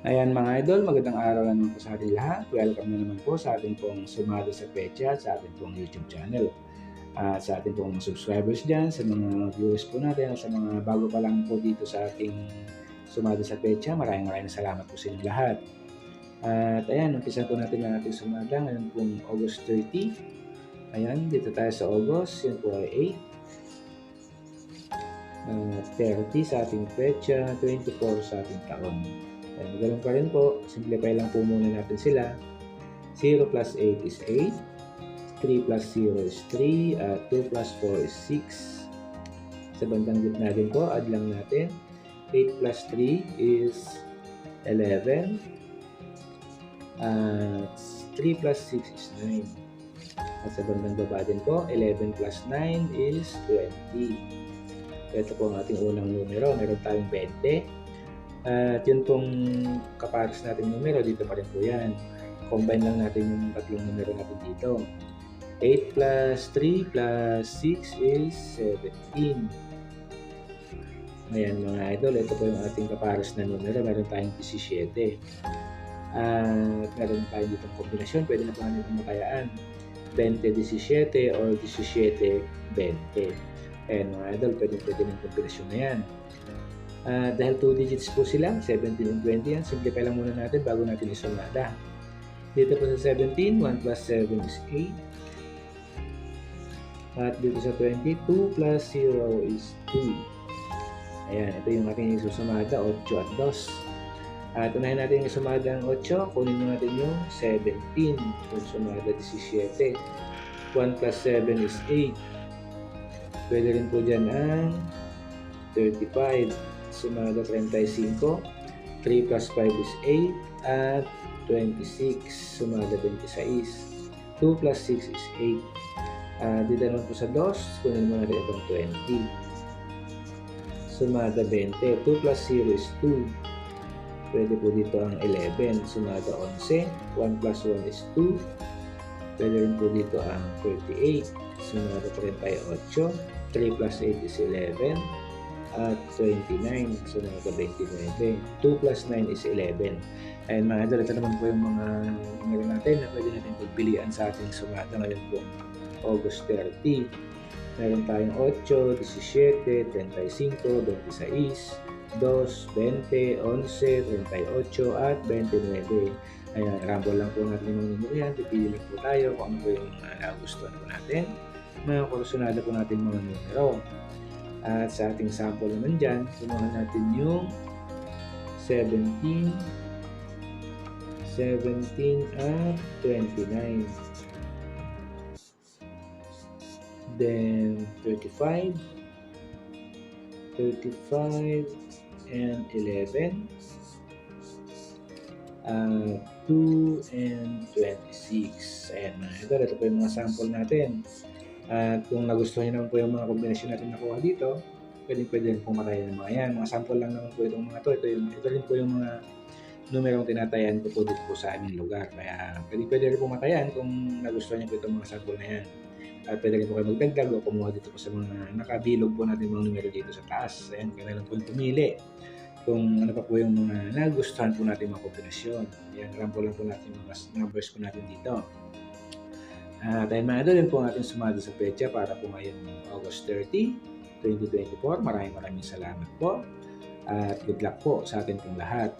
Ayan mga idol, magandang araw na naman po sa ating lahat. Welcome na naman po sa ating pong sumado sa pecha sa ating pong YouTube channel. At sa ating pong subscribers dyan, sa mga viewers po natin, at sa mga bago pa lang po dito sa ating sumado sa pecha, maraming maraming salamat po sa inyong lahat. At ayan, umpisa po natin ang ating sumada ngayon pong August 30. Ayan, dito tayo sa August, yun po ay 8. Uh, 30 sa ating pecha, 24 sa ating taon. Ayan, ganun pa rin po. Simplify lang po muna natin sila. 0 plus 8 is 8. 3 plus 0 is 3. At 2 plus 4 is 6. Sa bandang gitna din po, add lang natin. 8 plus 3 is 11. At 3 plus 6 is 9. At sa bandang baba din po, 11 plus 9 is 20. Ito po ang ating unang numero. Meron tayong 20. At yun pong kapares natin numero, dito pa rin po yan. Combine lang natin yung tatlong numero natin dito. 8 plus 3 plus 6 is 17. Ayan mga idol, ito po yung ating kapares na numero. Meron tayong 17. At meron tayong ditong kombinasyon. Pwede na po natin itong matayaan. 20-17 or 17-20. Ayan mga idol, pwede pwede ng kombinasyon na yan. Uh, dahil 2 digits po sila, 17 and 20 yan, simplify lang muna natin bago natin isumada. Dito po sa 17, 1 plus 7 is 8. At dito sa 20, 2 plus 0 is 2. Ayan, ito yung ating isusumada, 8 at 2. At unahin natin yung sumada ng 8, kunin mo natin yung 17. Yung sumada 17. 1 plus 7 is 8. Pwede rin po dyan ang 35 sumada 35. 3 plus 5 is 8 at 26 sumada 26. 2 plus 6 is 8. Uh, dito naman po sa dos, kunin mo natin itong 20. Sumada 20. 2 plus 0 is 2. Pwede po dito ang 11. Sumada 11. 1 plus 1 is 2. Pwede rin po dito ang 38. Sumada 38. 3 plus 8 is 11 at 29. So, naka 29. 2 plus 9 is 11. And mga idol, ito naman po yung mga numero natin na pwede natin pagpilian sa ating sumata ngayon po August 30. Meron tayong 8, 17, 35, 26, 2, 20, 11, 38, at 29. Ayan, ramble lang po natin yung numero yan. Pipili lang po tayo kung ano po yung uh, nagustuhan po natin. Mga kursunada po natin mga numero. At sa ating sample naman dyan, kinuha natin yung 17, 17 at 29. Then 35, 35 and 11. Uh, 2 and 26. Ayan na. Ito, ito po yung mga sample natin. At kung nagustuhan niyo naman po yung mga kombinasyon natin nakuha dito, pwede pwede rin pumatayan ng mga yan. Mga sample lang naman po itong mga to. Ito, yung, ito rin po yung mga numerong tinatayan ko po dito po sa aming lugar. Kaya pwede pwede rin pumatayan kung nagustuhan niyo po itong mga sample na yan. At pwede rin po kayo magdagdag o kumuha dito po sa mga nakabilog po natin mga numero dito sa taas. Ayan, kaya lang po yung pumili kung ano pa po yung mga nagustuhan po natin mga kombinasyon. Yan, rampo lang po natin mga numbers po natin dito. Uh, dahil mga idol, yun po ang ating sumado sa pecha para po ngayon August 30, 2024. Maraming maraming salamat po. At good luck po sa atin pong lahat.